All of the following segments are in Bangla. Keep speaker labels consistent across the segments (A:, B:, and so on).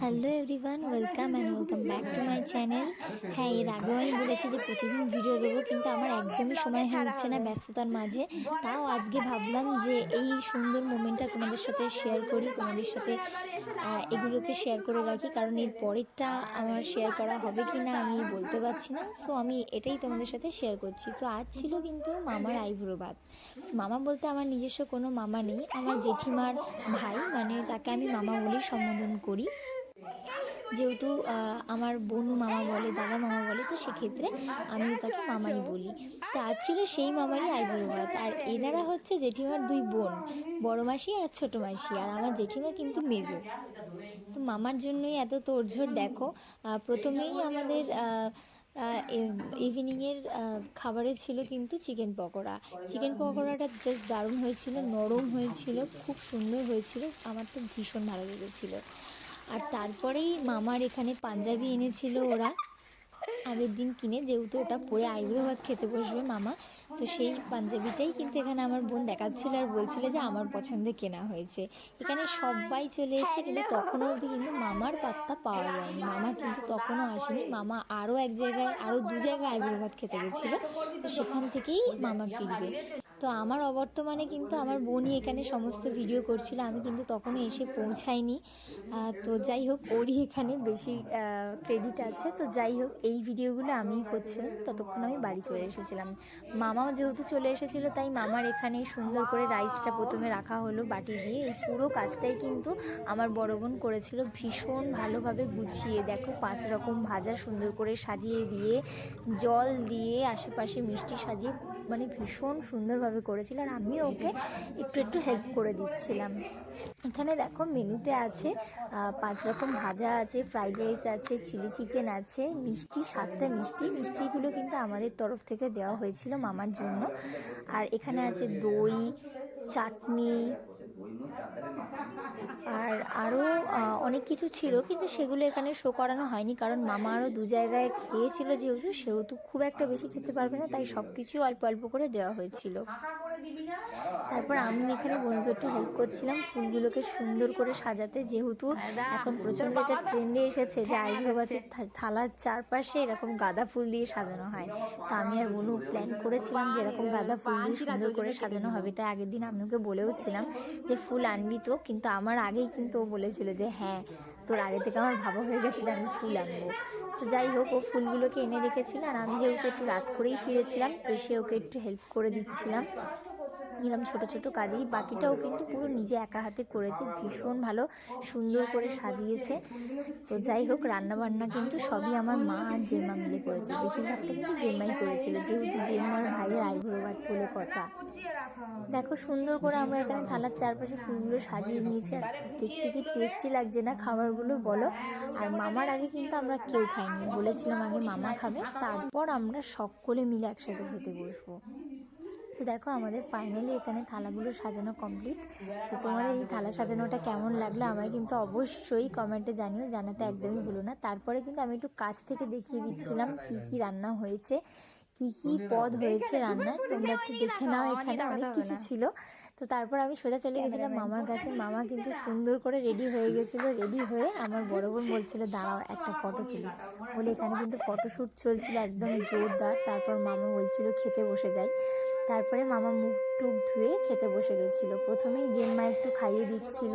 A: Hello everyone welcome and welcome back to my channel হ্যাঁ এর আগেও আমি বলেছি যে প্রতিদিন ভিডিও দেবো, কিন্তু আমার একদমই সময় হয়ে উঠছে না ব্যস্ততার মাঝে। তাও আজকে ভাবলাম যে এই সুন্দর মোমেন্টটা তোমাদের সাথে শেয়ার করি, তোমাদের সাথে এগুলোকে শেয়ার করে রাখি, কারণ এর পরেরটা আমার শেয়ার করা হবে কি না আমি বলতে পারছি না। সো আমি এটাই তোমাদের সাথে শেয়ার করছি। তো আজ ছিল কিন্তু মামার আইব্রো ভাত মামা বলতে আমার নিজস্ব কোনো মামা নেই, আমার জেঠিমার ভাই মানে তাকে আমি মামা বলেই সম্বোধন করি। যেহেতু আমার বোনু মামা বলে, দাদা মামা বলে, তো সেক্ষেত্রে আমি তাকে মামাই বলি। তো আজ ছিল সেই মামারই আইবুড়ো ভাত আর এনারা হচ্ছে জেঠিমার দুই বোন, বড় মাসি আর ছোটো মাসি, আর আমার জেঠিমা কিন্তু মেজো। তো মামার জন্যই এত তোড়ঝোড় দেখো। প্রথমেই আমাদের ইভিনিংয়ের খাবারে ছিল কিন্তু চিকেন পকোড়া। চিকেন পকোড়াটা জাস্ট দারুণ হয়েছিল, নরম হয়েছিল, খুব সুন্দর হয়েছিল, আমার তো ভীষণ ভালো লেগেছিলো। আর তারপরেই মামার এখানে পাঞ্জাবি এনেছিল ওরা। আগের দিন কিনে যেহেতু ওটা পরে আইব্রো ভাত খেতে বসবে মামা, তো সেই পাঞ্জাবিটাই কিন্তু এখানে আমার বোন দেখাচ্ছিল আর বলছিল যে আমার পছন্দে কেনা হয়েছে। এখানে সবাই চলে এসেছে, কিন্তু তখনও অবধি কিন্তু মামার পাত্তা পাওয়া যায়নি। মামা কিন্তু তখনও আসেনি। মামা আরও এক জায়গায় আরও দু জায়গায় আইব্রো ভাত খেতে গেছিল, তো সেখান থেকেই মামা ফিরবে। তো আমার অবর্তমানে কিন্তু আমার বোনই এখানে সমস্ত ভিডিও করছিল, আমি কিন্তু তখনও এসে পৌঁছাইনি। তো যাই হোক, ওরই এখানে বেশি ক্রেডিট আছে। তো যাই হোক, এই ভিডিওগুলো আমিই করছিলাম ততক্ষণ আমি বাড়ি চলে এসেছিলাম। মামাও যেহেতু চলে এসেছিল, তাই মামার এখানে সুন্দর করে রাইসটা প্রথমে রাখা হলো বাটি দিয়ে। এই পুরো কাজটাই কিন্তু আমার বড় বোন করেছিল ভীষণ ভালোভাবে গুছিয়ে। দেখো, পাঁচ রকম ভাজা সুন্দর করে সাজিয়ে দিয়ে, জল দিয়ে আশেপাশে মিষ্টি সাজিয়ে মানে ভীষণ সুন্দরভাবে করেছিল আর আমিও ওকে একটু একটু হেল্প করে দিচ্ছিলাম। এখানে দেখো মেনুতে আছে পাঁচ রকম ভাজা আছে ফ্রাইড রাইস আছে চিলি চিকেন আছে, মিষ্টি, সাতটা মিষ্টি। মিষ্টিগুলো কিন্তু আমাদের তরফ থেকে দেওয়া হয়েছিল মামার জন্য। আর এখানে আছে দই, চাটনি, আর আরও অনেক কিছু ছিল, কিন্তু সেগুলো এখানে শো করানো হয়নি, কারণ মামা আরও দু জায়গায় খেয়েছিল যেহেতু, সেহেতু খুব একটা বেশি খেতে পারবে না, তাই সব কিছু অল্প অল্প করে দেওয়া হয়েছিল। তারপর আমি এখানে বোনকে একটু হেল্প করছিলাম, ফুলগুলোকে সুন্দর করে সাজাতে। যেহেতু এখন প্রচণ্ড একটা ট্রেন্ডে এসেছে যে আইব্রো গাছের থালার চারপাশে এরকম গাঁদা ফুল দিয়ে সাজানো হয়। তো আমি আর বোনু প্ল্যান করেছিলাম যে এরকম গাঁদা ফুল দিয়ে সুন্দর করে সাজানো হবে। তাই আগের দিন আমি ওকে বলেও ছিলাম যে ফুল আনবি তো, কিন্তু আমার আগেই কিন্তু ও বলেছিল যে হ্যাঁ তোর আগে থেকে আমার ভাবা হয়ে গেছে যে আমি ফুল আনব। তো যাই হোক, ও ফুলগুলোকে এনে রেখেছিল আর আমি যেহেতু একটু রাত করেই ফিরেছিলাম, এসে ওকে একটু হেল্প করে দিচ্ছিলাম। এরকম ছোটো ছোটো কাজেই। বাকিটাও কিন্তু পুরো নিজে একা হাতে করেছে। ভীষণ ভালো, সুন্দর করে সাজিয়েছে। তো যাই হোক, রান্নাবান্না কিন্তু সবই আমার মা আর জেম্মা মিলে করেছে। বেশিরভাগটা কিন্তু জেম্মাই করেছিল। যেহেতু জেম্মার ভাইয়ের আইবুড়ো ভাত বলে কথা। দেখো, সুন্দর করে আমরা এখানে থালার চারপাশে ফুলগুলো সাজিয়ে নিয়েছি। আর দেখতে কি টেস্টি লাগছে না খাবারগুলো বলো। আর মামার আগে কিন্তু আমরা কেউ খাইনি। বলেছিলাম আগে মামা খাবে। তারপর আমরা সকলে মিলে একসাথে খেতে বসবো। তো দেখো, আমাদের ফাইনালি এখানে থালাগুলো সাজানো কমপ্লিট তো তোমাদের এই থালা সাজানোটা কেমন লাগল আমায় কিন্তু অবশ্যই কমেন্টে জানিও, জানাতে একদমই ভুলো না। তারপরে কিন্তু আমি একটু কাছ থেকে দেখিয়ে দিচ্ছিলাম কি কি রান্না হয়েছে, কি কি পদ হয়েছে রান্নার। তোমরা একটু দেখে নাও এখানে, অনেক কিছু ছিল। তো তারপর আমি সোজা চলে গেছিলাম মামার কাছে। মামা কিন্তু সুন্দর করে রেডি হয়ে গেছিল রেডি হয়ে আমার বড় বোন বলছিল, দাঁড়াও, একটা ফটো তুলি। বলে এখানে কিন্তু ফটোশ্যুট চলছিল একদম জোরদার। তারপর মামা বলছিল, খেতে বসে যাই। তারপরে মামা মুখ টুক ধুয়ে খেতে বসে গেছিল। প্রথমেই জেম্মা একটু খাইয়ে দিচ্ছিল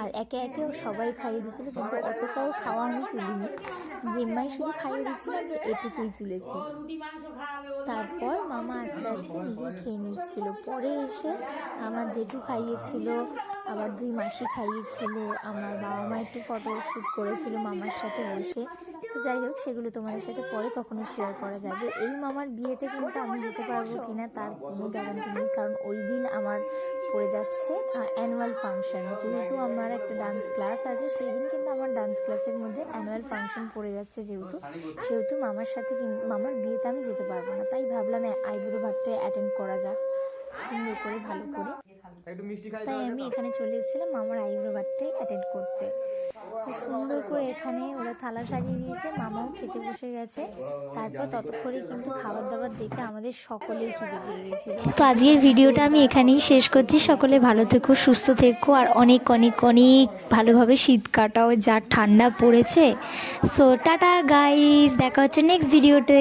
A: আর একে একে সবাই খাইয়ে দিচ্ছিল, কিন্তু অতটাও খাওয়া আমি তুলিনি। জেম্মাই শুধু খাইয়ে দিচ্ছিল আমি এটুকুই তুলেছি। তারপর মামা আস্তে আস্তে নিজে খেয়ে নিচ্ছিল। পরে এসে আমার জেঠু খাইয়েছিল আবার দুই মাসি খাইয়েছিল, আমার বাবা মা একটু ফটো শ্যুট করেছিল মামার সাথে বসে। তো যাই হোক, সেগুলো তোমাদের সাথে পরে কখনো শেয়ার করা যাবে। এই মামার বিয়েতে কিন্তু আমি যেতে পারব কিনা তার কোনো গ্যারান্টি নেই, কারণ ওই দিন আমার পড়ে যাচ্ছে অ্যানুয়াল ফাংশন যেহেতু আমার একটা ডান্স ক্লাস আছে, সেই দিন কিন্তু আমার ডান্স ক্লাসের মধ্যে অ্যানুয়াল ফাংশন পড়ে যাচ্ছে যেহেতু। সেহেতু মামার সাথে মামার বিয়েতে আমি যেতে পারব না, তাই ভাবলাম আইবুড়ো ভাতটা অ্যাটেন্ড করা যাক। সুন্দর করে, ভালো করে। তাই আমি এখানে চলে এসেছিলাম মামার আইব্রো বার্থডে অ্যাটেন্ড করতে। তো সুন্দর করে এখানে ওরা থালা সাজিয়ে দিয়েছে মামাও খেতে বসে গেছে। তারপর ততক্ষণে কিন্তু খাবার দাবার দেখে আমাদের সকলের খিদে পেয়ে গেছিল। তো আজকের ভিডিওটা আমি এখানেই শেষ করছি। সকলে ভালো থেকো সুস্থ থেকো আর অনেক অনেক অনেক ভালোভাবে শীত কাটাও যা ঠান্ডা পড়েছে। সো টাটা গাইস দেখা হচ্ছে নেক্সট ভিডিওতে